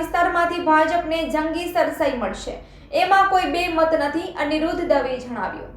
વિસ્તારમાંથી ભાજપને જંગી સરસાઈ મળશે. એમાં કોઈ બે મત નથી અનિરુદ્ધ દવે જણાવ્યું.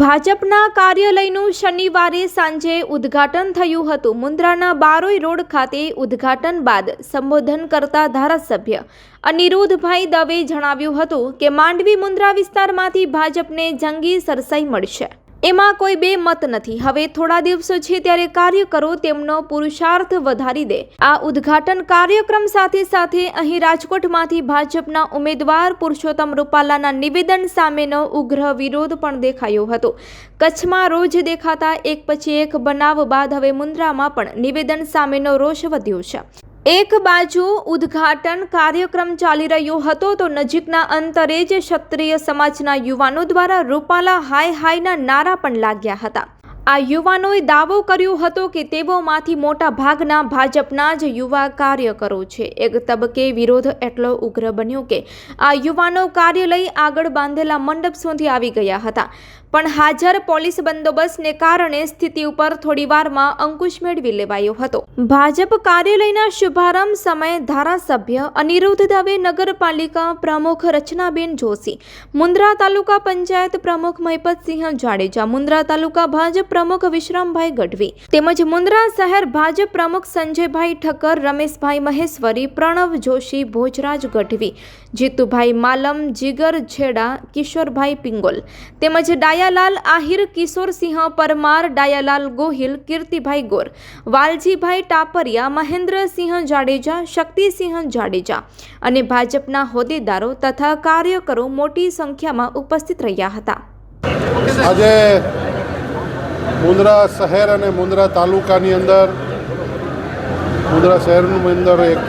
ભાજપના કાર્યાલયનું શનિવારે સાંજે ઉદ્ઘાટન થયું હતું. મુન્દ્રાના બારોઈ રોડ ખાતે ઉદ્ઘાટન બાદ સંબોધન કરતા ધારાસભ્ય અનિરુદ્ધભાઈ દવે જણાવ્યું હતું કે માંડવી મુન્દ્રા વિસ્તારમાંથી ભાજપને જંગી સરસાઈ મળશે. એમાં કોઈ બે મત નથી. હવે થોડા દિવસો છે ત્યારે કાર્યકરો તેમનો પુરુષાર્થ વધારી દે. આ ઉદ્ઘાટન કાર્યક્રમ સાથે સાથે અહીં રાજકોટમાંથી ભાજપના ઉમેદવાર પુરુષોત્તમ રૂપાલાના નિવેદન સામેનો ઉગ્ર વિરોધ પણ દેખાયો હતો. કચ્છમાં રોજ દેખાતા એક પછી એક બનાવ બાદ હવે મુન્દ્રામાં પણ નિવેદન સામેનો રોષ વધ્યો છે. એક બાજુ ઉદ્ઘાટન કાર્યક્રમ ચાલી રહ્યો હતો, તો નજીકના અંતરે જ ક્ષત્રિય સમાજના યુવાનો દ્વારા રૂપાલા હાય હાયના નારા પણ લાગ્યા હતા. આ યુવાનોએ દાવો કર્યો હતો કે તેઓમાંથી મોટા ભાગના ભાજપના જ યુવા કાર્યકરો છે. એક તબક્કે વિરોધ એટલો ઉગ્ર બન્યો કે આ યુવાનો કાર્ય લઈ આગળ બાંધેલા મંડપ સુધી આવી ગયા હતા. પણ હાજર પોલીસ બંદોબસ્તને કારણે સ્થિતિ ઉપર થોડીવારમાં અંકુશ મેળવી લેવાયો હતો. ભાજપ કાર્યાલયના શુભારંભ સમયે ધારાસભ્ય અનિરુદ્ધ દવે નગરપાલિકા પ્રમુખ રચનાબેન જોશી મુન્દ્રા તાલુકા પંચાયત પ્રમુખ મહિપતસિંહ જાડેજા મુન્દ્રા તાલુકા ભાજપ પ્રમુખ વિશ્રામભાઈ ગઢવી, તેમજ મુન્દ્રા શહેર ભાજપ પ્રમુખ સંજયભાઈ ઠક્કર, રમેશભાઈ મહેશ્વરી, પ્રણવ જોશી, ભોજરાજ ગઢવી, જીતુભાઈ માલમ, જીગર છેડા, કિશોરભાઈ પિંગોલ તેમજ ડાયાલાલ આહિર કિશોરસિંહ પરમાર ડાયાલાલ ગોહિલ કીર્તિભાઈ ગોર વાલજીભાઈ ટાપરિયા મહેન્દ્રસિંહ જાડેજા શક્તિસિંહ જાડેજા અને ભાજપના હોદ્દેદારો તથા કાર્યકરો મોટી સંખ્યામાં ઉપસ્થિત રહ્યા હતા. આજે મુન્દ્રા શહેર અને મુન્દ્રા તાલુકાની અંદર, મુન્દ્રા શહેરનું અંદર એક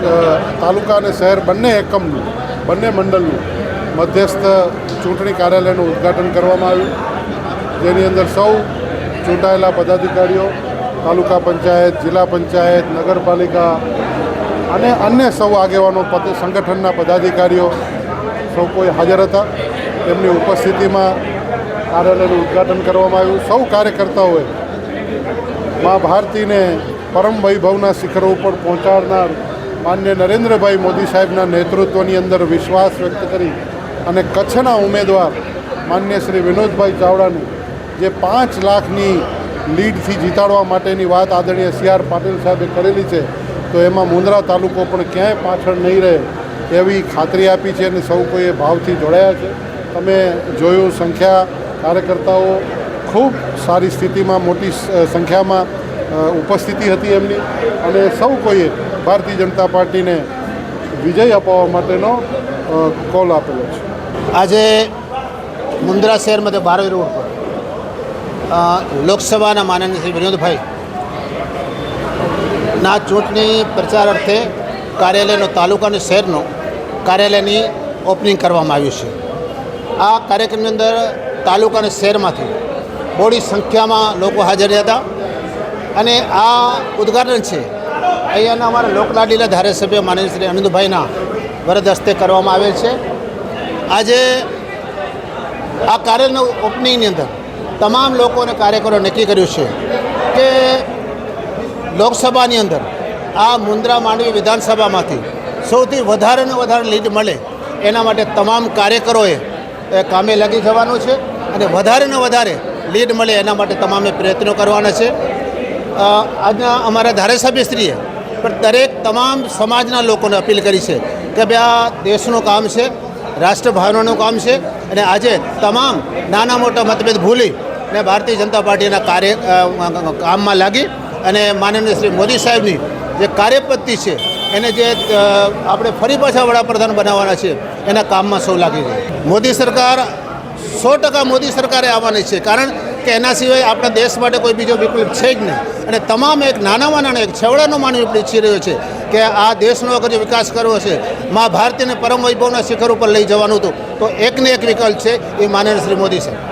તાલુકા અને શહેર બંને એકમનું બંને મંડળનું મધ્યસ્થ ચૂંટણી કાર્યાલયનું ઉદ્ઘાટન કરવામાં આવ્યું. જેની અંદર સૌ ચૂંટાયેલા પદાધિકારીઓ, તાલુકા પંચાયત, જિલ્લા પંચાયત, નગરપાલિકા અને અન્ય સૌ આગેવાનો સંગઠનના પદાધિકારીઓ સૌ કોઈ હાજર હતા. તેમની ઉપસ્થિતિમાં કાર્યાલયનું ઉદ્ઘાટન કરવામાં આવ્યું. સૌ કાર્યકર્તાઓએ મા ભારતીને પરમ વૈભવના શિખરો ઉપર પહોંચાડનાર માન્ય નરેન્દ્રભાઈ મોદી સાહેબના નેતૃત્વની અંદર વિશ્વાસ વ્યક્ત કરી અને કચ્છના ઉમેદવાર માન્ય શ્રી વિનોદભાઈ ચાવડાનું જે પાંચ લાખની લીડથી જીતાડવા માટેની વાત આદરણીય સી આર પાટીલ સાહેબે કરેલી છે, તો એમાં મુન્દ્રા તાલુકો પણ ક્યાંય પાછળ નહીં રહે એવી ખાતરી આપી છે અને સૌ કોઈએ ભાવથી જોડાયા છે. તમે જોયું સંખ્યા કાર્યકર્તાઓ ખૂબ સારી સ્થિતિમાં, મોટી સંખ્યામાં ઉપસ્થિતિ હતી એમની અને સૌ કોઈએ ભારતીય જનતા પાર્ટીને વિજય અપાવવા માટેનો કોલ આપેલો છે. આજે મુન્દ્રા શહેરમાં બારોઈ રોડ પર. લોકસભાના માનનીય શ્રી વિનોદભાઈ ના ચૂંટણી પ્રચાર અર્થે કાર્યાલયનો તાલુકા અને શહેરનો કાર્યાલયની ઓપનિંગ કરવામાં આવ્યું છે. આ કાર્યક્રમની અંદર તાલુકા અને શહેરમાંથી બોડી સંખ્યામાં લોકો હાજર હતા અને આ ઉદ્ઘાટન છે અહીંયાના અમારા લોકલાડીલા ધારાસભ્ય માનનીય શ્રી અનંતભાઈના વરદ હસ્તે કરવામાં આવેલ છે. આજે આ કાર્યનું ઓપનિંગની અંદર તમામ લોકો અને કાર્યકરો નક્કી કર્યું છે કે લોકસભાની અંદર આ મુન્દ્રા માંડવી વિધાનસભામાંથી સૌથી વધારે ને વધારે લીડ મળે એના માટે તમામ કાર્યકરોએ કામે લાગી જવાનું છે અને વધારે ને વધારે લીડ મળે એના માટે તમામે પ્રયત્નો કરવાના છે. આજના અમારા ધારાસભ્યશ્રીએ પણ દરેક તમામ સમાજના લોકોને અપીલ કરી છે કે ભાઈ આ દેશનું કામ છે, રાષ્ટ્રભાવનાનું કામ છે અને આજે તમામ નાના મોટા મતભેદ ભૂલી ને ભારતીય જનતા પાર્ટીના કાર્ય કામમાં લાગી અને માનનીય શ્રી મોદી સાહેબની જે કાર્યપદ્ધતિ છે, એને જે આપણે ફરી પાછા વડાપ્રધાન બનાવવાના છે, એના કામમાં સૌ લાગી છે મોદી સરકાર, સો ટકા મોદી સરકારે આવવાની છે, કારણ કે એના સિવાય આપણા દેશ માટે કોઈ બીજો વિકલ્પ છે જ નહીં. અને તમામ એક નાનામાં નાના, એક છેવડાનો માનવી આપણે ઈચ્છી રહ્યો છે કે આ દેશનો અગર જો વિકાસ કરવો છે, મા ભારતીને પરમ વૈભવના શિખર ઉપર લઈ જવાનું હતું, તો એકને એક વિકલ્પ છે એ માનનીય શ્રી મોદી સાહેબ.